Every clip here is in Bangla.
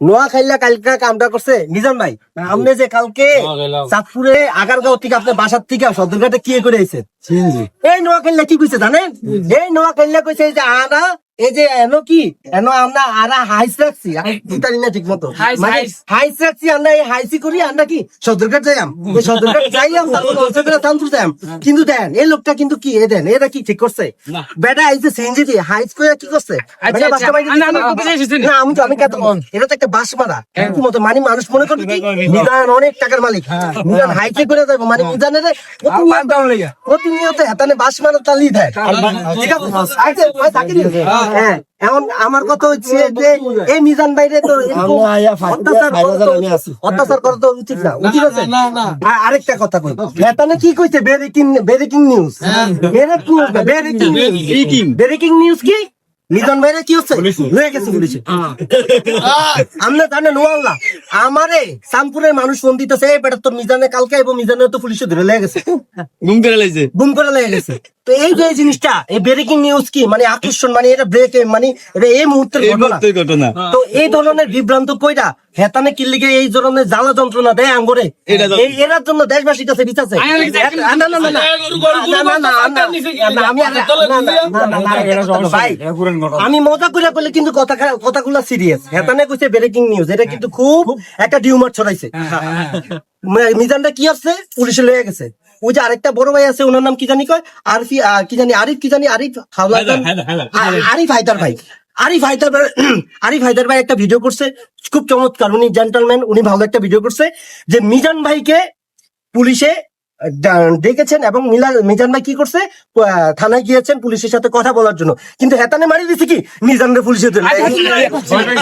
নোয়া খাইলা কালকে কামটা করছে? নিজাম ভাই। আপনি যে কালকে চাঁদপুরে আগারগাঁও থেকে আপনার বাসার থেকে সদরঘাটে কি করে আইছেন এই নোয়াখাইলা কি কইছে জানেন? এই নোয়াখাইলা কইছে যে আনা এই যে এনো কি? এনো আমরা আরা হাইস রাখছি। না ঠিক মতো। হাইস, মানে হাইস। হাইস রাখছি আমরা এই হাইসি করি আমরা কি সদরঘাট সদরঘাট যাইম তারপর ওসেবেরা তান্তুর কিন্তু দেন এই লোকটা কিন্তু কি? এ দেন এটা কি ঠিক করছে? বেটা এই যে দিয়ে হাইস করে কি করছে? আচ্ছা, আচ্ছা। না? আমি তো আমি কেন এটা তো একটা বাস মারা কি মতো মানে মানুষ মনে করবে কি? মিজান অনেক টাকার মালিক। মিজান হাইকে করে যাব মানে মিজানের প্রতিনিয়ত- হেতানে বাস মারা চালিয়ে দেয়। ঠিক আছে? হ্যাঁ এমন আমার কথা হচ্ছে যে এই মিজান বাইরে তো অত্যাচার করা তো- অত্যাচার করা তো উচিত না উচিত আছে? আরেকটা কথা কই হেতানে কি কইছে? Breaking breaking news breaking news breaking news কি? মিজান বাইরে কি হচ্ছে? হয়ে গেছে পুলিশে। আমরা জানেন আমারে সামপুরের মানুষ ফোন দিতেছে এই বেটা তোর মিজানে কালকে এবং মিজানে তো পুলিশে ধরে লেগে গেছে। ঘুম করে গুম করে লেগে গেছে। তো এই যে জিনিসটা এই ব্রেকিং নিউজ কি মানে আকর্ষণ মানে এটা ব্রেক মানে এটা এই মুহূর্তের ঘটনা তো এই ধরনের বিভ্রান্ত কইরা হেতানে কি লিগে এই ধরনের জ্বালা যন্ত্রণা দেয় আঙ্গরে এরার জন্য দেশবাসীর কাছে না, না, আমি মজা করে বলে কিন্তু কথা কথাগুলো সিরিয়াস হেতানে কইছে ব্রেকিং নিউজ এটা কিন্তু খুব একটা ডিউমার ছড়াইছে মানে মিজানটা কি আছে পুলিশে লয়ে গেছে ওই যে আরেকটা বড় ভাই আছে ওনার নাম কি জানি কয় আরফি কি জানি আরিফ কি জানি আরিফ। আ- আরিফ হায়দার ভাই আরিফ হায়দার ভাই আরিফ হায়দার ভাই একটা ভিডিও করছে খুব চমৎকার উনি জেন্টালম্যান উনি ভালো একটা ভিডিও করছে যে মিজান ভাইকে পুলিশে ডেকেছেন এবং মিলা- মিজান ভাই কি করছে থানায় গিয়েছেন পুলিশের সাথে কথা বলার জন্য কিন্তু হেতানে মারি দিছে কি মিজান রে পুলিশে ধরে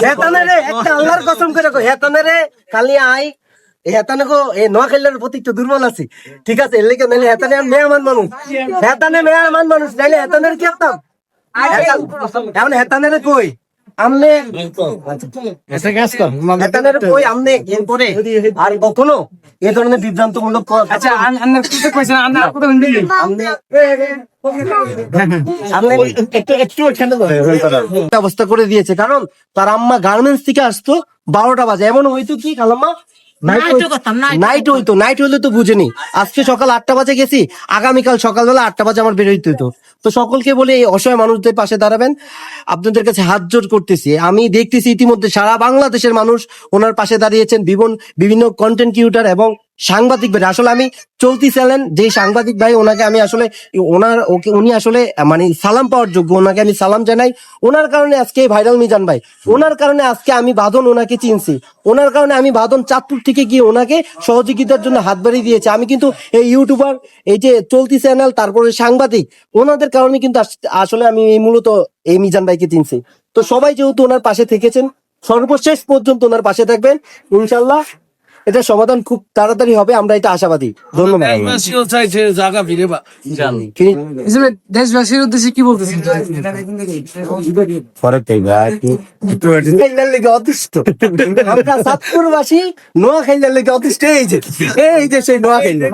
হেতানে রে একটা আল্লাহর কসম করে হেতানে রে খালি আই হেতানে কো এই নোয়াখালীর প্রতি একটু দুর্বল আছে। ঠিক আছে এর লেগে নাইলে হেতানে মেহমান মানুষ। হেতানে মেহমান মানুষ নাইলে হেতানের কি হতাম এখন হেতানের কই? আমনে হেতানের কই আমনে? এরপরে আর কখনো? এ ধরনের বিভ্রান্তমূলক আচ্ছা কিছু কইছেন আন্নার কথা বলবেন আমনে আমনে অবস্থা করে দিয়েছে কারণ তার আম্মা গার্মেন্টস থেকে আসতো বারোটা বাজে। এমন হইতো কি খালাম্মা? নাইট হইতো নাইট হইলে তো বুঝেনি। আজকে সকাল আটটা বাজে গেছি আগামীকাল সকালবেলা আটটা বাজে আমার বের হইতে হইতো। তো সকলকে বলে এই অসহায় মানুষদের পাশে দাঁড়াবেন। আপনাদের কাছে হাত জোর করতেছি। আমি দেখতেছি ইতিমধ্যে সারা বাংলাদেশের মানুষ ওনার পাশে দাঁড়িয়েছেন। বিভিন্ন বিভিন্ন কন্টেন্ট ক্রিয়েটার এবং সাংবাদিক ভাই, আসলে আমি চলতি চ্যানেল, যে সাংবাদিক ভাই, ওনাকে আমি আসলে, ওনার, ওকে, উনি আসলে মানে সালাম পাওয়ার যোগ্য, ওনাকে আমি সালাম জানাই। ওনার কারণে আজকে ভাইরাল মিজান ভাই, ওনার কারণে আজকে আমি বাদন ওনাকে চিনছি। ওনার কারণে আমি বাদন চাঁদপুর থেকে গিয়ে ওনাকে সহযোগিতার জন্য হাত বাড়িয়ে দিয়েছি। আমি কিন্তু এই ইউটিউবার, এই যে চলতি চ্যানেল, তারপরে সাংবাদিক, ওনাদের কারণে কিন্তু আসলে আমি এই মূলত এই মিজান ভাইকে চিনছি। তো সবাই যেহেতু ওনার পাশে থেকেছেন, সর্বশেষ পর্যন্ত ওনার পাশে থাকবেন ইনশাল্লাহ এটা সমাধান খুব তাড়াতাড়ি হবে আমরা এটা আশাবাদী। ধন্যবাদ। দেশবাসীর উদ্দেশ্যে কি বলতেছেন? অতিষ্ঠ আমরা সাতপুরবাসী নোয়া খাইলার লেগে অতিষ্ঠ এই যে এই যে সেই নোয়া খাইলা